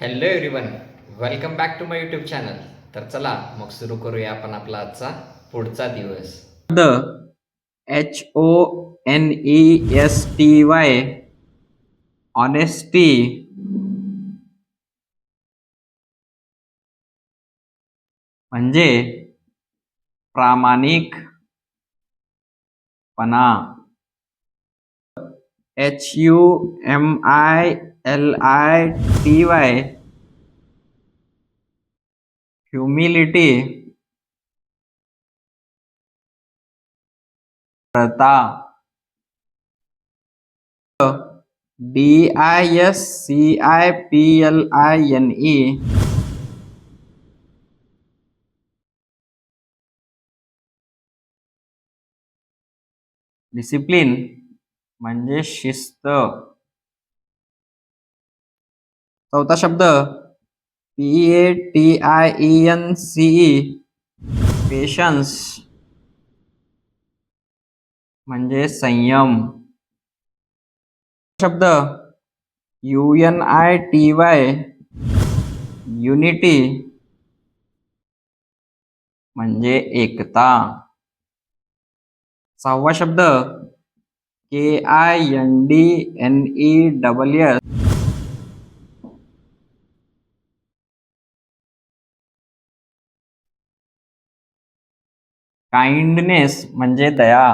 Hello everyone welcome back to my YouTube channel तर चला मग सुरू करूया आपण आपला आजचा पुढचा दिवस. The H O N E S T Y honesty म्हणजे प्रामाणिकपणा. H U M I L I T Y humility Pratap D I S C I P L I N E discipline म्हणजे शिस्त चौथा शब्द P A T I E N C E patience म्हणजे संयम. शब्द U N I T Y unity म्हणजे एकता. सहावा शब्द K I N D N E double S kindness म्हणजे दया.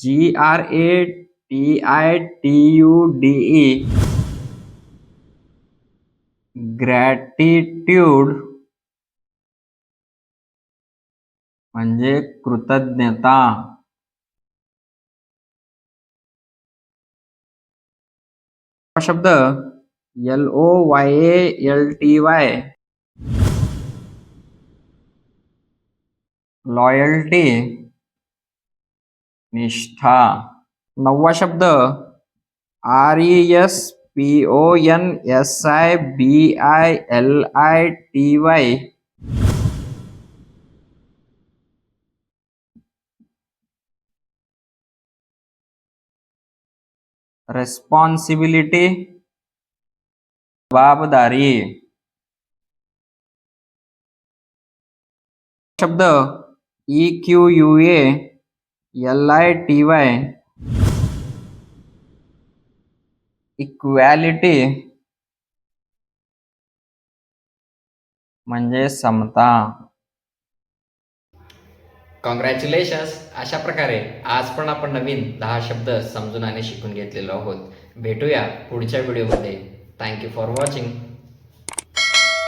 G R A T I T U D E gratitude म्हणजे कृतज्ञता. शब्द L O Y L T Y loyalty, निष्ठा, नववा शब्द, R E S P O N S I B I L I T Y responsibility, जबाबदारी। शब्द E Q U A L I T Y equality म्हणजे समता. Congratulations अशा प्रकारे आज पण आपण नवीन दहा शब्द समजून आणि शिकून घेतलेलो आहोत. भेटूया पुढच्या व्हिडिओमध्ये. Thank you for watching